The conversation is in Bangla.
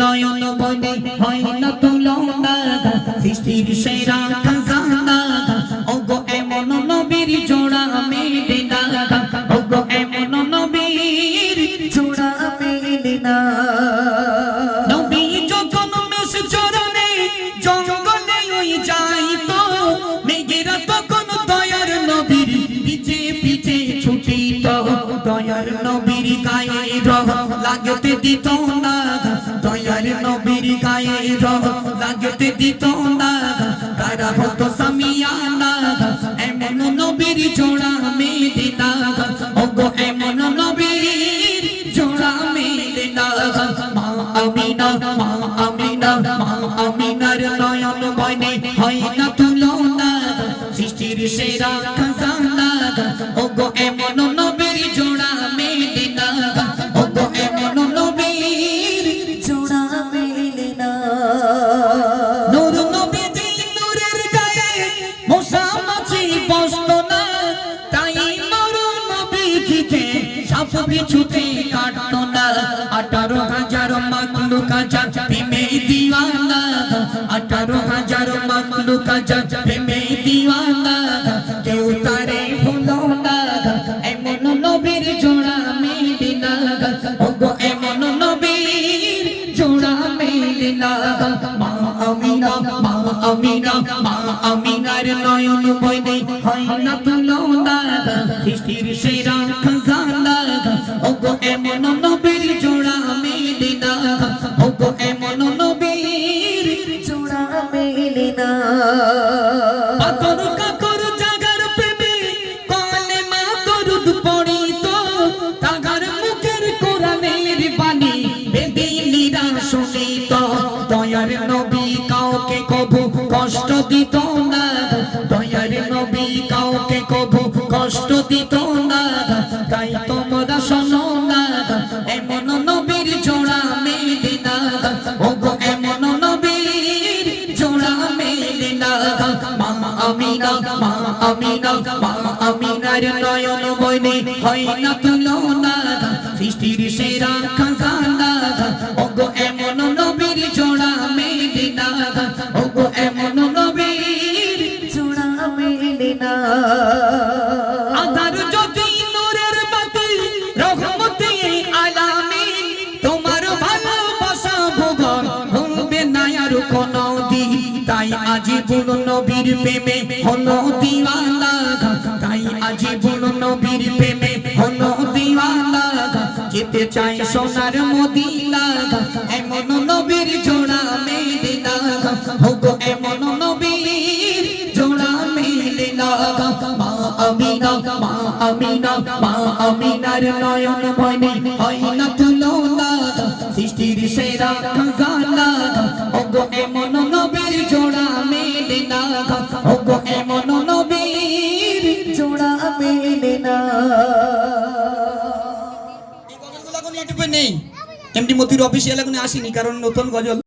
নয়ন বনে হয় না তুলনা সৃষ্টির সেরা খাজানা ওগো এমন নবীর জোড়া মেলে না ওগো এমন নবীর জোড়া মেলে না। নবী যখন মেষ চরণে জঙ্গলে ওই যাইত, মেঘেরা তখন দয়ার নবীর পিছে পিছে ছুটিত। দয়ার নবীর গায়ে রহ লাগতে দিত। লাগতে দিত তারা হতো সামিয়ানা এমন নবীর জোড়া মেলে ওগো এমন নবীর জোড়া মেলে মা আমিনা মা আমিনা, মা আমিনার নয়ন বনে হয় না তুলনা সৃষ্টির সেরা খাজানা ওগো এমন সাপ বিছুতে কাটত না। আঠারো হাজার মাকলুকা যা প্রেমে দিওয়ানা। আঠারো হাজার মাকলুকা যা প্রেমে দিওয়ানা। কেউ তারে ভুলো না। এমন নবীর জোড়া মেলে না ওগো, এমন নবীর জোড়া মেলে না মা আমিনা মা আমিনা, মা আমিনার নয়ন বইনে হয় না তুলনা। সৃষ্টির সেরা খাজানা। এমন নবীর জোড়া মেলে না ওগো এমন নবীর জোড়া মেলে না পাথর কাকর জাগার প্রেমে কলে মা দরুদ পড়িত। তাগার মুখের কোরআনের বাণী বেদিনীরা শুনিত। দয়ার নবী কাউকে কবু কষ্ট দিত না। দয়ার নবী কাউকে কবু কষ্ট দিত আমিনা মা আমিনার নয়ন বনে হয় না তুলনা সৃষ্টির সেরা খাজানা ওগো এমন নবীর জোড়া মেলে না ওগো এমন নবীর জোড়া মেলে আজীবন নবীর প্রেমে হলো দিওয়ানা তাই আজীবন নবীর প্রেমে হলো দিওয়ানা যেতে চাই সোনার মদিনা এমন নবীর জোড়া মেলে না হোগো এমন নবীর জোড়া মেলে না সৃষ্টির সেরা খাজানা ওগো এমন নবীর জোড়া এমডি মতির অফিসিয়াল এখন আসেনি কারণ নতুন গজল।